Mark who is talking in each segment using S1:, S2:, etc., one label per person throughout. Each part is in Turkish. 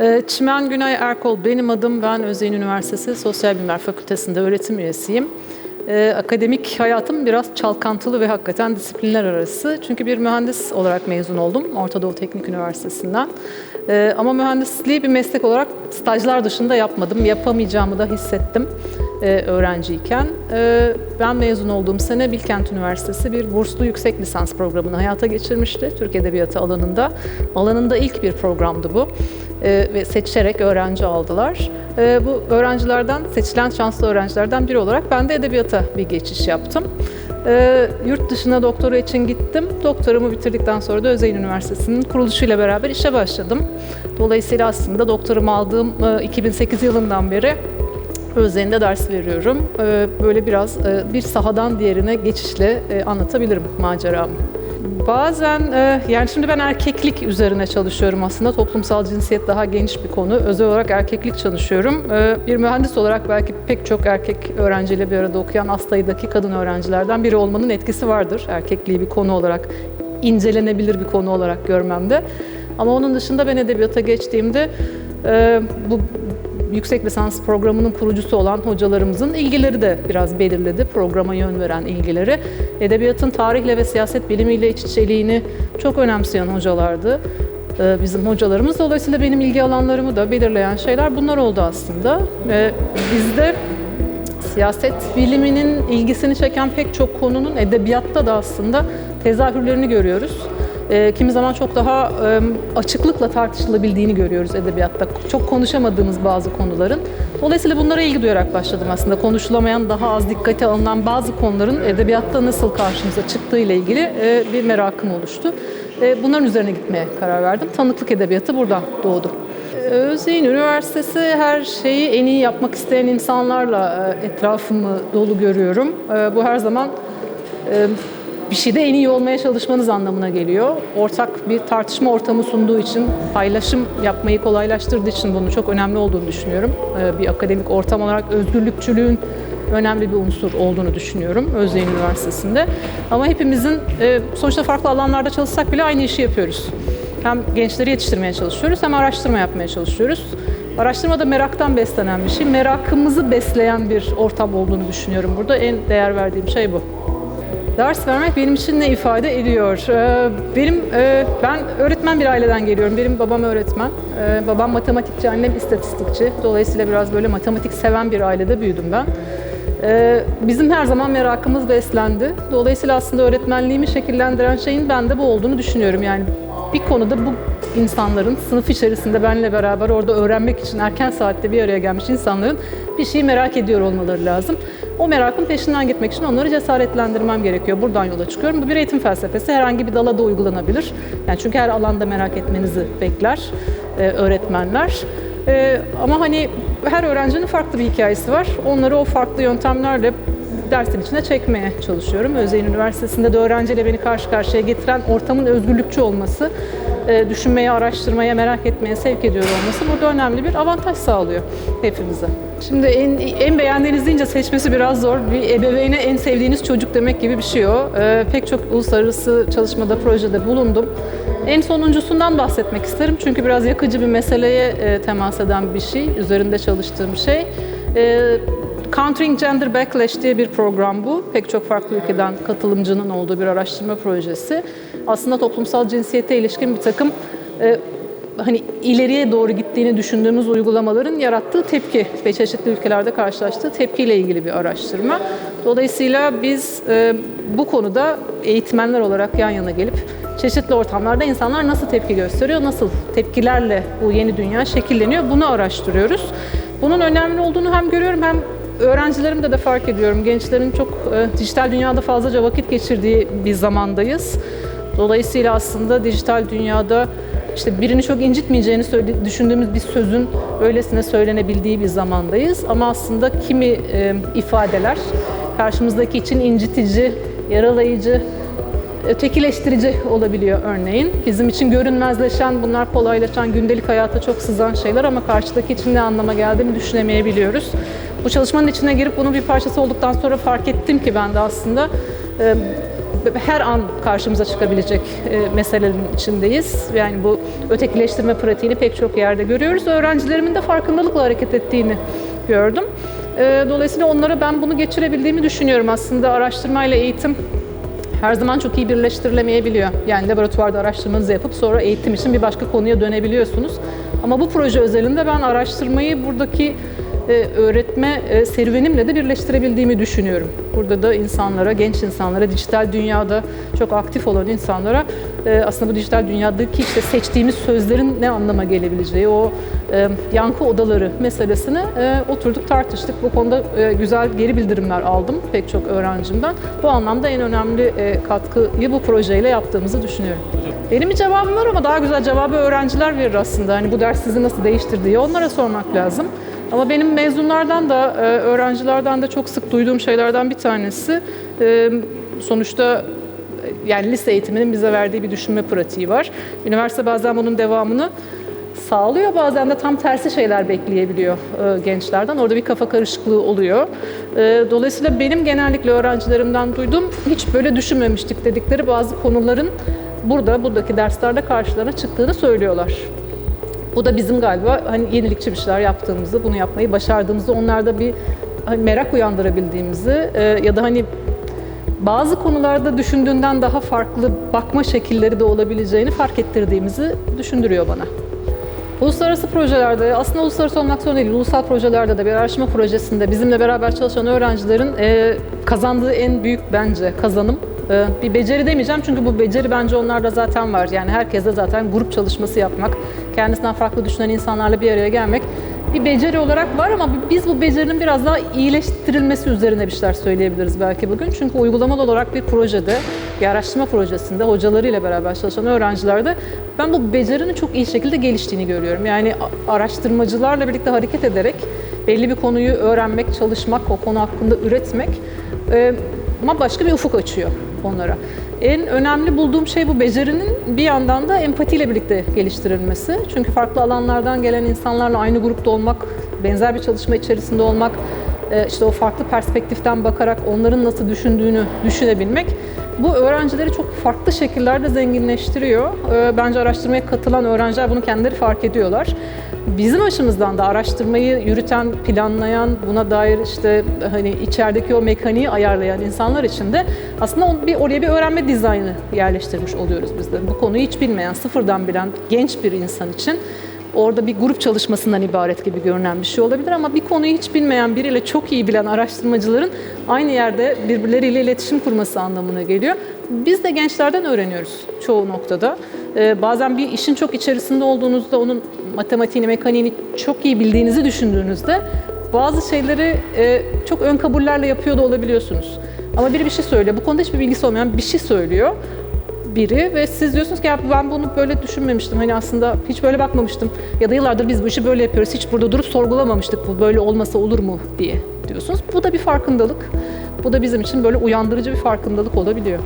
S1: Ee, Çimen Günay Erkol benim adım. Ben Özyeğin Üniversitesi Sosyal Bilimler Fakültesi'nde öğretim üyesiyim. Ee, akademik hayatım biraz çalkantılı ve hakikaten disiplinler arası. Çünkü bir mühendis olarak mezun oldum Orta Doğu Teknik Üniversitesi'nden. Ee, ama mühendisliği bir meslek olarak stajlar dışında yapmadım. Yapamayacağımı da hissettim e, öğrenciyken. Ben mezun olduğum sene Bilkent Üniversitesi bir burslu yüksek lisans programını hayata geçirmişti. Türk Edebiyatı alanında. Alanında ilk bir programdı bu. E, ve seçerek öğrenci aldılar. E, bu öğrencilerden, seçilen şanslı öğrencilerden biri olarak ben de edebiyata bir geçiş yaptım. E, yurt dışına doktora için gittim. Doktoramı bitirdikten sonra da Özyeğin Üniversitesi'nin kuruluşuyla beraber işe başladım. Dolayısıyla aslında doktoramı aldığım e, 2008 yılından beri Özyeğin'de ders veriyorum. Böyle biraz bir sahadan diğerine geçişle anlatabilirim maceramı. Bazen, e, yani şimdi ben erkeklik üzerine çalışıyorum aslında. Toplumsal cinsiyet daha geniş bir konu. Özel olarak erkeklik çalışıyorum. E, bir mühendis olarak belki pek çok erkek öğrenciyle bir arada okuyan az sayıdaki kadın öğrencilerden biri olmanın etkisi vardır. Erkekliği bir konu olarak, incelenebilir bir konu olarak görmemde. Ama onun dışında ben edebiyata geçtiğimde e, bu yüksek lisans programının kurucusu olan hocalarımızın ilgileri de biraz belirledi. Programa yön veren ilgileri. Edebiyatın tarihle ve siyaset bilimiyle iç içeliğini çok önemseyen hocalardı bizim hocalarımız. Dolayısıyla benim ilgi alanlarımı da belirleyen şeyler bunlar oldu aslında. Ve bizde siyaset biliminin ilgisini çeken pek çok konunun edebiyatta da aslında tezahürlerini görüyoruz. E, kimi zaman çok daha e, açıklıkla tartışılabildiğini görüyoruz edebiyatta. Çok konuşamadığımız bazı konuların. Dolayısıyla bunlara ilgi duyarak başladım aslında. Konuşulamayan, daha az dikkate alınan bazı konuların edebiyatta nasıl karşımıza çıktığı ile ilgili e, bir merakım oluştu. E, bunların üzerine gitmeye karar verdim. Tanıklık edebiyatı buradan doğdu. Özyeğin Üniversitesi her şeyi en iyi yapmak isteyen insanlarla etrafımı dolu görüyorum. Bu her zaman bir şeyde en iyi olmaya çalışmanız anlamına geliyor. Ortak bir tartışma ortamı sunduğu için, paylaşım yapmayı kolaylaştırdığı için bunun çok önemli olduğunu düşünüyorum. Bir akademik ortam olarak özgürlükçülüğün önemli bir unsur olduğunu düşünüyorum Özyeğin Üniversitesi'nde. Ama hepimizin sonuçta farklı alanlarda çalışsak bile aynı işi yapıyoruz. Hem gençleri yetiştirmeye çalışıyoruz hem araştırma yapmaya çalışıyoruz. Araştırma da meraktan beslenen bir şey. Merakımızı besleyen bir ortam olduğunu düşünüyorum burada. En değer verdiğim şey bu. Ders vermek benim için ne ifade ediyor? Benim ben öğretmen bir aileden geliyorum. Benim babam öğretmen. Babam matematikçi, annem istatistikçi. Dolayısıyla biraz böyle matematik seven bir ailede büyüdüm ben. Bizim her zaman merakımız beslendi. Dolayısıyla aslında öğretmenliğimi şekillendiren şeyin ben de bu olduğunu düşünüyorum. Yani bir konuda bu insanların sınıf içerisinde benle beraber orada öğrenmek için erken saatte bir araya gelmiş insanların bir şeyi merak ediyor olmaları lazım. O merakın peşinden gitmek için onları cesaretlendirmem gerekiyor. Buradan yola çıkıyorum. Bu bir eğitim felsefesi. Herhangi bir dala da uygulanabilir. Yani çünkü her alanda merak etmenizi bekler e, öğretmenler. E, ama hani her öğrencinin farklı bir hikayesi var. Onları o farklı yöntemlerle dersin içine çekmeye çalışıyorum. Özyeğin Üniversitesi'nde de öğrenciyle beni karşı karşıya getiren ortamın özgürlükçü olması, düşünmeye, araştırmaya, merak etmeye sevk ediyor olması burada önemli bir avantaj sağlıyor hepimize. Şimdi en, en beğendiğiniz deyince seçmesi biraz zor. Bir ebeveyne en sevdiğiniz çocuk demek gibi bir şey o. Ee, pek çok uluslararası çalışmada, projede bulundum. En sonuncusundan bahsetmek isterim çünkü biraz yakıcı bir meseleye e, temas eden bir şey, üzerinde çalıştığım şey. E, Countering Gender Backlash diye bir program bu. Pek çok farklı ülkeden katılımcının olduğu bir araştırma projesi. Aslında toplumsal cinsiyete ilişkin bir takım e, hani ileriye doğru gittiğini düşündüğümüz uygulamaların yarattığı tepki ve çeşitli ülkelerde karşılaştığı tepkiyle ilgili bir araştırma. Dolayısıyla biz e, bu konuda eğitmenler olarak yan yana gelip çeşitli ortamlarda insanlar nasıl tepki gösteriyor, nasıl tepkilerle bu yeni dünya şekilleniyor bunu araştırıyoruz. Bunun önemli olduğunu hem görüyorum hem öğrencilerimde de fark ediyorum. Gençlerin çok e, dijital dünyada fazlaca vakit geçirdiği bir zamandayız. Dolayısıyla aslında dijital dünyada işte birini çok incitmeyeceğini düşündüğümüz bir sözün öylesine söylenebildiği bir zamandayız. Ama aslında kimi e, ifadeler karşımızdaki için incitici, yaralayıcı, ötekileştirici olabiliyor örneğin. Bizim için görünmezleşen, bunlar kolaylaşan, gündelik hayata çok sızan şeyler ama karşıdaki için ne anlama geldiğini düşünemeyebiliyoruz. Bu çalışmanın içine girip bunun bir parçası olduktan sonra fark ettim ki ben de aslında her an karşımıza çıkabilecek e, meselelerin içindeyiz. Yani bu ötekileştirme pratiğini pek çok yerde görüyoruz. Öğrencilerimin de farkındalıkla hareket ettiğini gördüm. Dolayısıyla onlara ben bunu geçirebildiğimi düşünüyorum. Aslında araştırmayla eğitim her zaman çok iyi birleştirilemeyebiliyor. Yani laboratuvarda araştırmanızı yapıp sonra eğitim için bir başka konuya dönebiliyorsunuz. Ama bu proje özelinde ben araştırmayı buradaki öğretme e, serüvenimle de birleştirebildiğimi düşünüyorum. Burada da insanlara, genç insanlara, dijital dünyada çok aktif olan insanlara e, aslında bu dijital dünyadaki işte seçtiğimiz sözlerin ne anlama gelebileceği, o yankı odaları meselesini oturduk tartıştık. Bu konuda güzel geri bildirimler aldım pek çok öğrencimden. Bu anlamda en önemli katkıyı bu projeyle yaptığımızı düşünüyorum. Benim bir cevabım var ama daha güzel cevabı öğrenciler verir aslında. Hani bu ders sizi nasıl değiştirdiği onlara sormak lazım. Ama benim mezunlardan da, e, öğrencilerden de çok sık duyduğum şeylerden bir tanesi e, sonuçta e, yani lise eğitiminin bize verdiği bir düşünme pratiği var. Üniversite bazen bunun devamını sağlıyor. Bazen de tam tersi şeyler bekleyebiliyor gençlerden. Orada bir kafa karışıklığı oluyor. dolayısıyla benim genellikle öğrencilerimden duyduğum hiç böyle düşünmemiştik dedikleri bazı konuların burada, buradaki derslerde karşılarına çıktığını söylüyorlar. Bu da bizim galiba hani yenilikçi bir şeyler yaptığımızı, bunu yapmayı başardığımızı, onlarda bir hani merak uyandırabildiğimizi e, ya da hani bazı konularda düşündüğünden daha farklı bakma şekilleri de olabileceğini fark ettirdiğimizi düşündürüyor bana. Uluslararası projelerde, aslında uluslararası olmak zorunda değil, ulusal projelerde de bir araştırma projesinde bizimle beraber çalışan öğrencilerin e, kazandığı en büyük bence kazanım bir beceri demeyeceğim çünkü bu beceri bence onlarda zaten var. Yani herkeste zaten grup çalışması yapmak, kendisinden farklı düşünen insanlarla bir araya gelmek bir beceri olarak var ama biz bu becerinin biraz daha iyileştirilmesi üzerine bir şeyler söyleyebiliriz belki bugün. Çünkü uygulamalı olarak bir projede, bir araştırma projesinde hocalarıyla beraber çalışan öğrencilerde ben bu becerinin çok iyi şekilde geliştiğini görüyorum. Yani araştırmacılarla birlikte hareket ederek belli bir konuyu öğrenmek, çalışmak, o konu hakkında üretmek ama başka bir ufuk açıyor onlara. En önemli bulduğum şey bu becerinin bir yandan da empatiyle birlikte geliştirilmesi. Çünkü farklı alanlardan gelen insanlarla aynı grupta olmak, benzer bir çalışma içerisinde olmak, e, işte o farklı perspektiften bakarak onların nasıl düşündüğünü düşünebilmek bu öğrencileri çok farklı şekillerde zenginleştiriyor. E, bence araştırmaya katılan öğrenciler bunu kendileri fark ediyorlar. Bizim açımızdan da araştırmayı yürüten, planlayan, buna dair işte hani içerideki o mekaniği ayarlayan insanlar için de aslında bir oraya bir öğrenme dizaynı yerleştirmiş oluyoruz biz de. Bu konuyu hiç bilmeyen, sıfırdan bilen genç bir insan için orada bir grup çalışmasından ibaret gibi görünen bir şey olabilir ama bir konuyu hiç bilmeyen biriyle çok iyi bilen araştırmacıların aynı yerde birbirleriyle iletişim kurması anlamına geliyor. Biz de gençlerden öğreniyoruz çoğu noktada. Ee, bazen bir işin çok içerisinde olduğunuzda onun matematiğini, mekaniğini çok iyi bildiğinizi düşündüğünüzde bazı şeyleri e, çok ön kabullerle yapıyor da olabiliyorsunuz. Ama biri bir şey söylüyor. Bu konuda hiçbir bilgisi olmayan bir şey söylüyor biri ve siz diyorsunuz ki ya ben bunu böyle düşünmemiştim. Hani aslında hiç böyle bakmamıştım. Ya da yıllardır biz bu işi böyle yapıyoruz. Hiç burada durup sorgulamamıştık bu böyle olmasa olur mu diye diyorsunuz. Bu da bir farkındalık. Bu da bizim için böyle uyandırıcı bir farkındalık olabiliyor.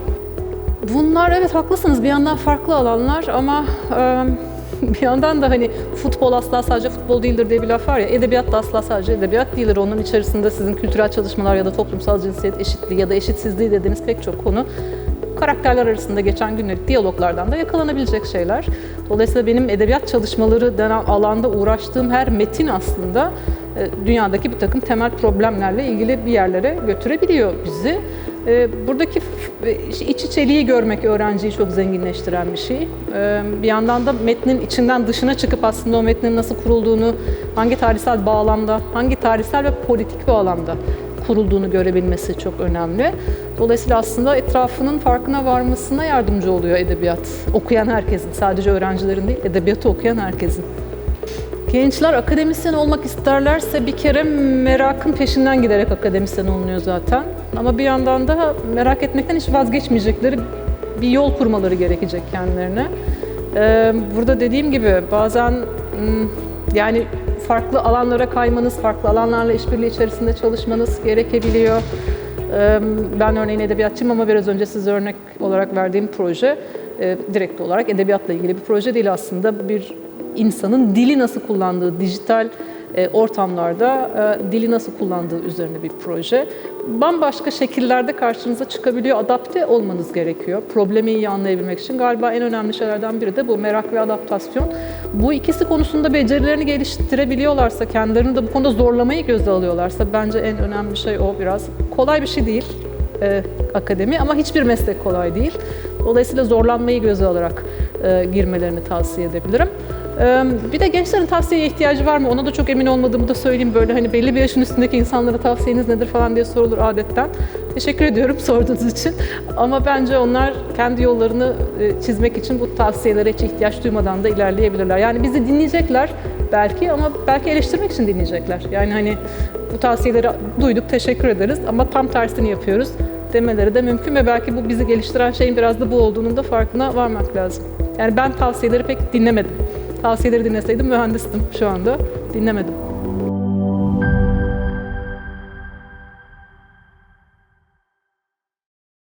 S1: Bunlar evet haklısınız bir yandan farklı alanlar ama e, bir yandan da hani futbol asla sadece futbol değildir diye bir laf var ya edebiyat da asla sadece edebiyat değildir. Onun içerisinde sizin kültürel çalışmalar ya da toplumsal cinsiyet eşitliği ya da eşitsizliği dediğiniz pek çok konu karakterler arasında geçen günlük diyaloglardan da yakalanabilecek şeyler. Dolayısıyla benim edebiyat çalışmaları denen alanda uğraştığım her metin aslında e, dünyadaki bir takım temel problemlerle ilgili bir yerlere götürebiliyor bizi. E, buradaki e, iç içeliği görmek öğrenciyi çok zenginleştiren bir şey. Bir yandan da metnin içinden dışına çıkıp aslında o metnin nasıl kurulduğunu, hangi tarihsel bağlamda, hangi tarihsel ve politik bağlamda kurulduğunu görebilmesi çok önemli. Dolayısıyla aslında etrafının farkına varmasına yardımcı oluyor edebiyat. Okuyan herkesin, sadece öğrencilerin değil, edebiyatı okuyan herkesin. Gençler akademisyen olmak isterlerse bir kere merakın peşinden giderek akademisyen olunuyor zaten. Ama bir yandan da merak etmekten hiç vazgeçmeyecekleri bir yol kurmaları gerekecek kendilerine. Ee, burada dediğim gibi bazen hmm, yani farklı alanlara kaymanız, farklı alanlarla işbirliği içerisinde çalışmanız gerekebiliyor. Ben örneğin edebiyatçıyım ama biraz önce size örnek olarak verdiğim proje direkt olarak edebiyatla ilgili bir proje değil aslında. Bir insanın dili nasıl kullandığı, dijital ortamlarda dili nasıl kullandığı üzerine bir proje. Bambaşka şekillerde karşınıza çıkabiliyor. Adapte olmanız gerekiyor. Problemi iyi anlayabilmek için. Galiba en önemli şeylerden biri de bu merak ve adaptasyon. Bu ikisi konusunda becerilerini geliştirebiliyorlarsa, kendilerini de bu konuda zorlamayı göze alıyorlarsa bence en önemli şey o biraz. Kolay bir şey değil e, akademi ama hiçbir meslek kolay değil. Dolayısıyla zorlanmayı göze alarak e, girmelerini tavsiye edebilirim. Bir de gençlerin tavsiyeye ihtiyacı var mı? Ona da çok emin olmadığımı da söyleyeyim. Böyle hani belli bir yaşın üstündeki insanlara tavsiyeniz nedir falan diye sorulur adetten. Teşekkür ediyorum sorduğunuz için. Ama bence onlar kendi yollarını çizmek için bu tavsiyelere hiç ihtiyaç duymadan da ilerleyebilirler. Yani bizi dinleyecekler belki ama belki eleştirmek için dinleyecekler. Yani hani bu tavsiyeleri duyduk, teşekkür ederiz ama tam tersini yapıyoruz demeleri de mümkün ve belki bu bizi geliştiren şeyin biraz da bu olduğunun da farkına varmak lazım. Yani ben tavsiyeleri pek dinlemedim. Tavsiyeleri dinleseydim mühendistim şu anda. Dinlemedim.